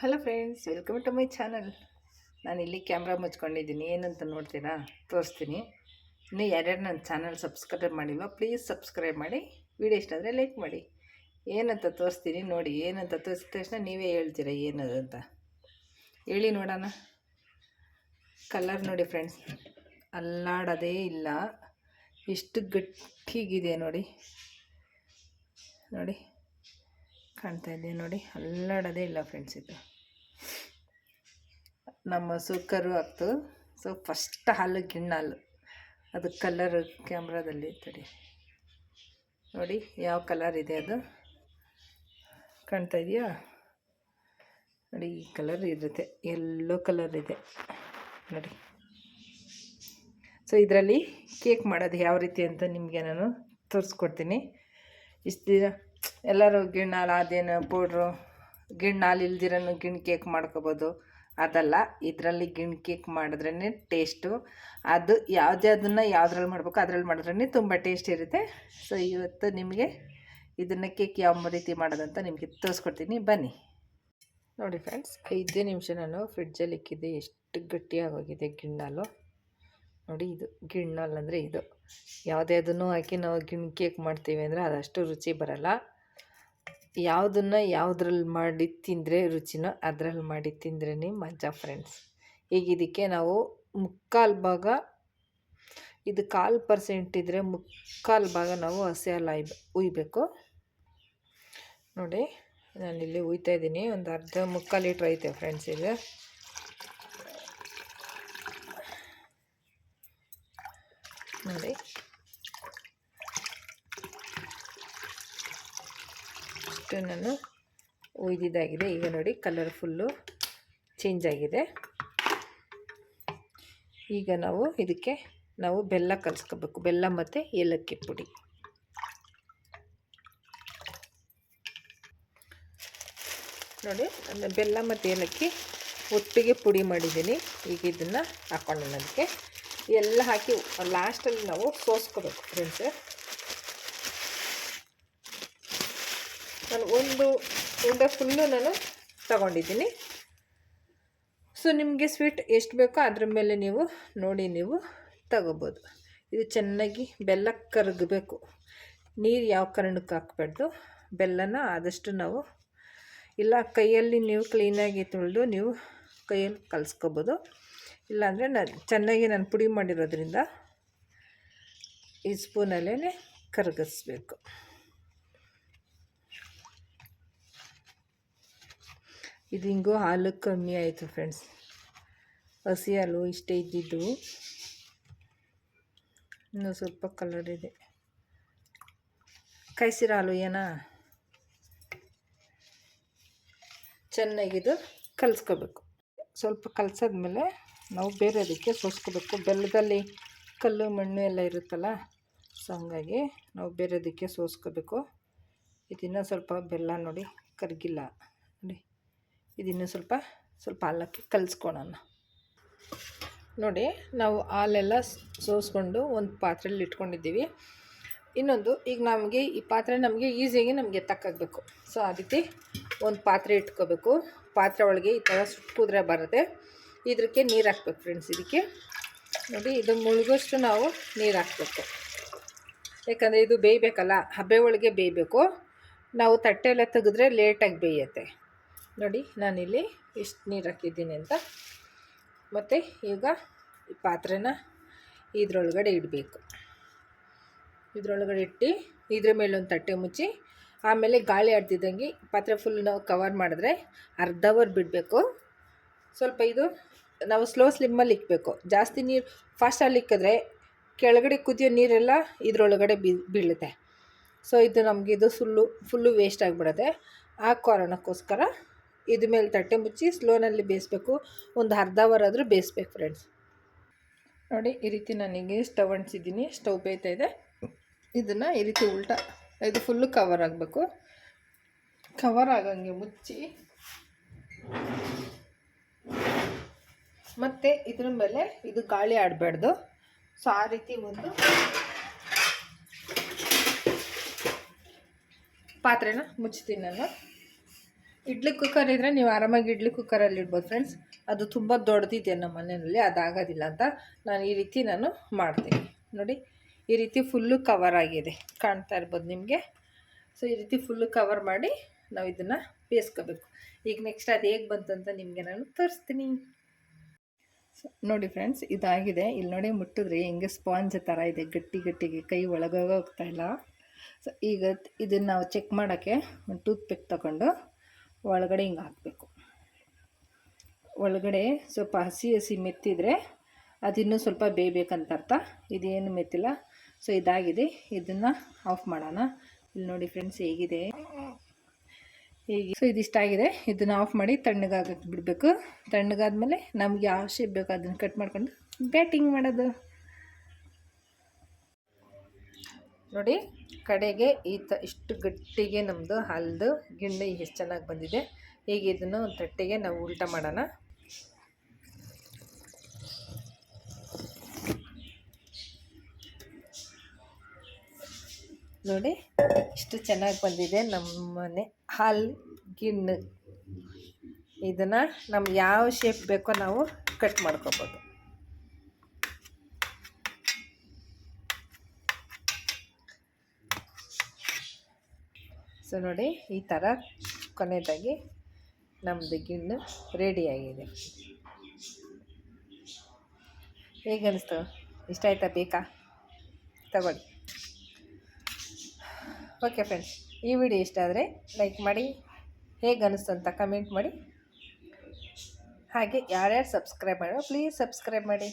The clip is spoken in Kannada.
Hello friends welcome to my channel ನಾನು ಇಲ್ಲಿ ಕ್ಯಾಮ್ರಾ ಮುಚ್ಕೊಂಡಿದ್ದೀನಿ. ಏನಂತ ನೋಡ್ತೀರಾ? ತೋರಿಸ್ತೀನಿ. ಇನ್ನೂ ಯಾರ್ಯಾರು ನನ್ನ ಚಾನಲ್ ಸಬ್ಸ್ಕ್ರೈಬ್ ಮಾಡಿಲ್ವೋ ಪ್ಲೀಸ್ ಸಬ್ಸ್ಕ್ರೈಬ್ ಮಾಡಿ. ವಿಡಿಯೋ ಇಷ್ಟ ಆದರೆ ಲೈಕ್ ಮಾಡಿ. ಏನಂತ ತೋರಿಸ್ತೀನಿ ನೋಡಿ. ಏನಂತ ತೋರಿಸಿದ ತಕ್ಷಣ ನೀವೇ ಹೇಳ್ತೀರಾ ಏನದು ಅಂತ. ಹೇಳಿ ನೋಡೋಣ. ಕಲರ್ ನೋಡಿ ಫ್ರೆಂಡ್ಸ್ ಅಲ್ಲಾಡೋದೇ ಇಲ್ಲ. ಎಷ್ಟು ಗಟ್ಟಿಗಿದೆ ನೋಡಿ. ನೋಡಿ. ಕಾಣ್ತಾ ಇದೆ ನೋಡಿ. ಅಲ್ಲಾಡೋದೇ ಇಲ್ಲ ಫ್ರೆಂಡ್ಸ್ ಇದು. ನಮ್ಮ ಸುಕ್ಕರು ಆಗ್ತು. ಸೊ ಫಸ್ಟ್ ಹಾಲು, ಗಿಣ್ಣ ಹಾಲು. ಅದು ಕಲರ್ ಕ್ಯಾಮ್ರಾದಲ್ಲಿ ತಡಿ. ನೋಡಿ ಯಾವ ಕಲರ್ ಇದೆ ಅದು. ಕಾಣ್ತಾ ಇದೆಯಾ? ನೋಡಿ, ಈ ಕಲರ್ ಇರುತ್ತೆ. ಎಲ್ಲೋ ಕಲರ್ ಇದೆ. ನೋಡಿ. ಸೊ ಇದರಲ್ಲಿ ಕೇಕ್ ಮಾಡೋದು ಯಾವ ರೀತಿ ಅಂತ ನಿಮಗೆ ನಾನು ತೋರಿಸ್ಕೊಡ್ತೀನಿ. ಇಷ್ಟು ದಿನ ಎಲ್ಲರೂ ಗಿಣ್ಣ ಹಾಲು ಅದೇನು ಪೌಡ್ರು, ಗಿಣ್ಣ ಹಾಲು ಇಲ್ದಿರನು ಗಿಣ್ಣು ಕೇಕ್ ಮಾಡ್ಕೋಬೋದು. ಅದಲ್ಲ, ಇದರಲ್ಲಿ ಗಿಣ್ಣು ಕೇಕ್ ಮಾಡಿದ್ರೇ ಟೇಸ್ಟು. ಅದು ಯಾವುದೇ ಅದನ್ನು ಯಾವುದ್ರಲ್ಲಿ ಮಾಡಬೇಕು ಅದರಲ್ಲಿ ಮಾಡಿದ್ರೇ ತುಂಬ ಟೇಸ್ಟ್ ಇರುತ್ತೆ. ಸೊ ಇವತ್ತು ನಿಮಗೆ ಇದನ್ನು ಕೇಕ್ ಯಾವ ರೀತಿ ಮಾಡೋದಂತ ನಿಮಗೆ ತೋರಿಸ್ಕೊಡ್ತೀನಿ. ಬನ್ನಿ. ನೋಡಿ ಫ್ರೆಂಡ್ಸ್, ಐದೇ ನಿಮಿಷ ನಾನು ಫ್ರಿಡ್ಜಲ್ಲಿ ಇಕ್ಕಿದ್ದೆ. ಎಷ್ಟು ಗಟ್ಟಿಯಾಗೋಗಿದೆ ಗಿಣ್ಣಾಲು ನೋಡಿ ಇದು ಗಿಣ್ಣಲ್ ಅಂದರೆ ಇದು. ಯಾವುದೇ ಅದನ್ನು ಹಾಕಿ ನಾವು ಗಿಣ್ ಕೇಕ್ ಮಾಡ್ತೀವಿ ಅಂದರೆ ಅದಷ್ಟು ರುಚಿ ಬರಲ್ಲ. ಯಾವುದನ್ನು ಯಾವುದ್ರಲ್ಲಿ ಮಾಡಿ ತಿಂದರೆ ರುಚಿನೋ ಅದರಲ್ಲಿ ಮಾಡಿ ತಿಂದ್ರೇ ಮಜಾ ಫ್ರೆಂಡ್ಸ್ ಈಗ ಇದಕ್ಕೆ ನಾವು ಮುಕ್ಕಾಲು ಭಾಗ, ಇದು ಕಾಲು ಪರ್ಸೆಂಟ್ ಇದ್ದರೆ ಮುಕ್ಕಾಲು ಭಾಗ ನಾವು ಹಸಿ ಹಾಲು ಉಯ್ಬೇಕು. ನೋಡಿ, ನಾನಿಲ್ಲಿ ಉಯ್ತಾ ಇದ್ದೀನಿ. ಒಂದು ಅರ್ಧ ಮುಕ್ಕಾಲು ಲೀಟ್ರ್ ಐತೆ ಫ್ರೆಂಡ್ಸ್ ಇದು. ನೋಡಿ ಇಷ್ಟು ನಾನು ಒಯ್ದಿದ್ದಾಗಿದೆ. ಈಗ ನೋಡಿ ಕಲರ್ ಫುಲ್ಲು ಚೇಂಜ್ ಆಗಿದೆ. ಈಗ ನಾವು ಇದಕ್ಕೆ ನಾವು ಬೆಲ್ಲ ಕಲಸ್ಕೋಬೇಕು. ಬೆಲ್ಲ ಮತ್ತು ಏಲಕ್ಕಿ ಪುಡಿ. ನೋಡಿ ಬೆಲ್ಲ ಮತ್ತು ಏಲಕ್ಕಿ ಒಟ್ಟಿಗೆ ಪುಡಿ ಮಾಡಿದ್ದೀನಿ. ಈಗ ಇದನ್ನು ಹಾಕ್ಕೊಂಡು ಅದಕ್ಕೆ. ಎಲ್ಲ ಹಾಕಿ ಲಾಸ್ಟಲ್ಲಿ ನಾವು ಸೋಸ್ಕೋಬೇಕು ಫ್ರೆಂಡ್ಸ್ ನಾನು ಒಂದು ಉಂಡೆ ಫುಲ್ಲು ನಾನು ತಗೊಂಡಿದ್ದೀನಿ. ಸೊ ನಿಮಗೆ ಸ್ವೀಟ್ ಎಷ್ಟು ಬೇಕೋ ಅದ್ರ ಮೇಲೆ ನೀವು ನೋಡಿ ನೀವು ತಗೋಬೋದು. ಇದು ಚೆನ್ನಾಗಿ ಬೆಲ್ಲ ಕರಗಬೇಕು. ನೀರು ಯಾವ ಕಾರಣಕ್ಕೆ ಹಾಕ್ಬಾರ್ದು. ಬೆಲ್ಲನ ಆದಷ್ಟು ನಾವು ಇಲ್ಲ ಕೈಯಲ್ಲಿ ನೀವು ಕ್ಲೀನಾಗಿ ತೊಳೆದು ನೀವು ಕೈಯಲ್ಲಿ ಕಲಿಸ್ಕೋಬೋದು. ಇಲ್ಲಾಂದರೆ ನಾನು, ಚೆನ್ನಾಗಿ ನಾನು ಪುಡಿ ಮಾಡಿರೋದ್ರಿಂದ ಈ ಸ್ಪೂನಲ್ಲೇ ಕರಗಿಸ್ಬೇಕು. ಇದು ಹಿಂಗೂ ಹಾಲು ಕಮ್ಮಿ ಆಯಿತು ಫ್ರೆಂಡ್ಸ್. ಹಸಿ ಹಾಲು ಇಷ್ಟೇ ಇದ್ದಿದ್ದು. ಇನ್ನೂ ಸ್ವಲ್ಪ ಕಲರ್ ಇದೆ. ಕಾಯಿಸಿರ ಹಾಲು ಏನಾ? ಚೆನ್ನಾಗಿದು ಕಲಿಸ್ಕೋಬೇಕು. ಸ್ವಲ್ಪ ಕಲಸಾದ್ಮೇಲೆ ನಾವು ಬೇರೆ ಅದಕ್ಕೆ ಸೋಸ್ಕೋಬೇಕು. ಬೆಲ್ಲದಲ್ಲಿ ಕಲ್ಲು, ಮಣ್ಣು ಎಲ್ಲ ಇರುತ್ತಲ್ಲ, ಸೊ ಹಂಗಾಗಿ ನಾವು ಬೇರೆದಕ್ಕೆ ಸೋಸ್ಕೋಬೇಕು. ಇದನ್ನು ಸ್ವಲ್ಪ ಬೆಲ್ಲ ನೋಡಿ, ಕರಗಿಲ್ಲ ನೋಡಿ. ಇದನ್ನು ಸ್ವಲ್ಪ ಸ್ವಲ್ಪ ಹಾಲಕ್ಕೆ ಕಲಿಸ್ಕೊಳೋಣ. ನೋಡಿ, ನಾವು ಹಾಲೆಲ್ಲ ಸೋಸ್ಕೊಂಡು ಒಂದು ಪಾತ್ರೆಯಲ್ಲಿ ಇಟ್ಕೊಂಡಿದ್ದೀವಿ. ಇನ್ನೊಂದು, ಈಗ ನಮಗೆ ಈ ಪಾತ್ರೆ ನಮಗೆ ಈಸಿಯಾಗಿ ನಮಗೆ ತಕ್ಕಾಗಬೇಕು. ಸೊ ಅದಕ್ಕೆ ಒಂದು ಪಾತ್ರೆ ಇಟ್ಕೋಬೇಕು. ಪಾತ್ರೆ ಒಳಗೆ ಈ ಥರ ಸುಟ್ಟುದ್ರೆ ಬರುತ್ತೆ. ಇದಕ್ಕೆ ನೀರು ಹಾಕ್ಬೇಕು ಫ್ರೆಂಡ್ಸ್ ಇದಕ್ಕೆ. ನೋಡಿ, ಇದು ಮುಳುಗೋಷ್ಟು ನಾವು ನೀರು ಹಾಕ್ಬೇಕು. ಯಾಕಂದರೆ ಇದು ಬೇಯಬೇಕಲ್ಲ, ಹಬ್ಬೆ ಒಳಗೆ ಬೇಯಬೇಕು. ನಾವು ತಟ್ಟೆ ಎಲ್ಲ ತೆಗೆದ್ರೆ ಲೇಟಾಗಿ ಬೇಯುತ್ತೆ. ನೋಡಿ, ನಾನಿಲ್ಲಿ ಇಷ್ಟು ನೀರು ಹಾಕಿದ್ದೀನಿ ಅಂತ. ಮತ್ತು ಈಗ ಈ ಪಾತ್ರೆನ ಇದರೊಳಗಡೆ ಇಡಬೇಕು. ಇದರೊಳಗಡೆ ಇಟ್ಟು ಇದ್ರ ಮೇಲೊಂದು ತಟ್ಟೆ ಮುಚ್ಚಿ ಆಮೇಲೆ ಗಾಳಿ ಆಡ್ತಿದ್ದಂಗೆ ಪಾತ್ರೆ ಫುಲ್ ನಾವು ಕವರ್ ಮಾಡಿದ್ರೆ ಅರ್ಧ ಅವರ್ ಬಿಡಬೇಕು. ಸ್ವಲ್ಪ ಇದು, ನಾವು ಸ್ಲೋ ಸ್ಲಿಮ್ಮಲ್ಲಿ ಇಕ್ಕಬೇಕು ಜಾಸ್ತಿ ನೀರು ಫಾಸ್ಟಲ್ಲಿ ಇಕ್ಕಿದ್ರೆ ಕೆಳಗಡೆ ಕುದಿಯೋ ನೀರೆಲ್ಲ ಇದರೊಳಗಡೆ ಬಿ, ಬೀಳುತ್ತೆ. ಸೊ ಇದು ನಮಗೆ ಇದು ಫುಲ್ಲು ಫುಲ್ಲು ವೇಸ್ಟ್ ಆಗಿಬಿಡುತ್ತೆ. ಆ ಕಾರಣಕ್ಕೋಸ್ಕರ ಇದ್ರ ಮೇಲೆ ತಟ್ಟೆ ಮುಚ್ಚಿ ಸ್ಲೋನಲ್ಲಿ ಬೇಯಿಸ್ಬೇಕು. ಒಂದು ಅರ್ಧ ಅವರ್ ಆದರೂ ಬೇಯಿಸ್ಬೇಕು ಫ್ರೆಂಡ್ಸ್ ನೋಡಿ, ಈ ರೀತಿ ನಾನೀಗ ಸ್ಟವ್ ಅಂಟಿಸಿದ್ದೀನಿ. ಸ್ಟವ್ ಬೇಯ್ತಾ ಇದೆ. ಇದನ್ನು ಈ ರೀತಿ ಉಲ್ಟಾ ಇದು ಫುಲ್ಲು ಕವರ್ ಆಗಬೇಕು. ಕವರ್ ಆಗಂಗೆ ಮುಚ್ಚಿ. ಮತ್ತು ಇದ್ರ ಮೇಲೆ ಇದು ಗಾಳಿ ಆಡಬಾರ್ದು. ಸೊ ಆ ರೀತಿ ಒಂದು ಪಾತ್ರೆನ ಮುಚ್ತೀನಿ ನಾನು. ಇಡ್ಲಿ ಕುಕ್ಕರ್ ಇದ್ದರೆ ನೀವು ಆರಾಮಾಗಿ ಇಡ್ಲಿ ಕುಕ್ಕರಲ್ಲಿ ಇಡ್ಬೋದು ಫ್ರೆಂಡ್ಸ್ ಅದು ತುಂಬ ದೊಡ್ಡದಿದೆ ನಮ್ಮ ಮನೆಯಲ್ಲಿ, ಅದಾಗೋದಿಲ್ಲ ಅಂತ ನಾನು ಈ ರೀತಿ ನಾನು ಮಾಡ್ತೀನಿ. ನೋಡಿ. ಈ ರೀತಿ ಫುಲ್ಲು ಕವರ್ ಆಗಿದೆ. ಕಾಣ್ತಾ ಇರ್ಬೋದು ನಿಮಗೆ? ಸೊ ಈ ರೀತಿ ಫುಲ್ಲು ಕವರ್ ಮಾಡಿ ನಾವು ಇದನ್ನು ಬೇಯಿಸ್ಕೋಬೇಕು. ಈಗ ನೆಕ್ಸ್ಟ್ ಅದು ಹೇಗೆ ಬಂತು ಅಂತ ನಿಮಗೆ ನಾನು ತೋರಿಸ್ತೀನಿ. ನೋಡಿ ಫ್ರೆಂಡ್ಸ್ ಇದಾಗಿದೆ. ಇಲ್ಲಿ ನೋಡಿ ಮುಟ್ಟಿದ್ರೆ, ಹೆಂಗೆ ಸ್ಪಾಂಜ್ ಥರ ಇದೆ. ಗಟ್ಟಿ ಗಟ್ಟಿಗೆ ಕೈ ಒಳಗೋಗ ಹೋಗ್ತಾ ಇಲ್ಲ. ಸೊ ಈಗ ಇದನ್ನು ನಾವು ಚೆಕ್ ಮಾಡೋಕ್ಕೆ ಒಂದು ಟೂತ್ ಪಿಕ್ ತಗೊಂಡು ಒಳಗಡೆ ಹಿಂಗೆ ಹಾಕಬೇಕು. ಒಳಗಡೆ ಸ್ವಲ್ಪ ಹಸಿ ಹಸಿ ಮೆತ್ತಿದ್ರೆ ಅದಿನ್ನೂ ಸ್ವಲ್ಪ ಬೇಯಬೇಕಂತ ಅರ್ಥ ಇದೇನು ಮೆತ್ತಿಲ್ಲ. ಸೊ ಇದಾಗಿದೆ. ಇದನ್ನು ಆಫ್ ಮಾಡೋಣ. ಇಲ್ಲಿ ನೋಡಿ ಫ್ರೆಂಡ್ಸ್ ಹೇಗಿದೆ. ಹೀಗೆ. ಸೊ ಇದಿಷ್ಟಾಗಿದೆ ಇದನ್ನು ಆಫ್ ಮಾಡಿ ತಣ್ಣಗಾಗಕ್ಕೆ ಬಿಡಬೇಕು. ತಣ್ಣಗಾದ್ಮೇಲೆ ನಮಗೆ ಯಾವ ಶೇಪ್ ಬೇಕು ಅದನ್ನು ಕಟ್ ಮಾಡ್ಕೊಂಡು ಬ್ಯಾಟಿಂಗ್ ಮಾಡೋದು. ನೋಡಿ, ಕಡೆಗೆ ಈ ತ, ಇಷ್ಟು ಗಟ್ಟಿಗೆ ನಮ್ಮದು ಹಲ್ದು ಗಿಣ್ಣು ಎಷ್ಟು ಚೆನ್ನಾಗಿ ಬಂದಿದೆ. ಈಗ ಇದನ್ನು ತಟ್ಟೆಗೆ ನಾವು ಉಲ್ಟ ಮಾಡೋಣ. ನೋಡಿ, ಇಷ್ಟು ಚೆನ್ನಾಗಿ ಬಂದಿದೆ ನಮ್ಮ ಮನೆ. ಹಾಲು, ಗಿಣ್ಣು. ಇದನ್ನು ನಮ್ಗೆ ಯಾವ ಶೇಪ್ ಬೇಕೋ ನಾವು ಕಟ್ ಮಾಡ್ಕೋಬೋದು. ಸೊ ನೋಡಿ, ಈ ಥರ ಕೊನೆಯದಾಗಿ ನಮ್ಮದು ಗಿಣ್ಣು ರೆಡಿಯಾಗಿದೆ ಹೇಗೆ ಅನಿಸ್ತು ಇಷ್ಟ ಆಯ್ತಾ ಬೇಕಾ? ತಗೊಳ್ಳಿ. ಓಕೆ ಫ್ರೆಂಡ್ಸ್ ಈ ವಿಡಿಯೋ ಇಷ್ಟ ಆದರೆ ಲೈಕ್ ಮಾಡಿ, ಹೇಗೆ ಅನ್ನಿಸ್ತು ಅಂತ ಕಮೆಂಟ್ ಮಾಡಿ. ಹಾಗೆ ಯಾರ್ಯಾರು ಸಬ್ಸ್ಕ್ರೈಬ್ ಮಾಡೋ ಪ್ಲೀಸ್ ಸಬ್ಸ್ಕ್ರೈಬ್ ಮಾಡಿ.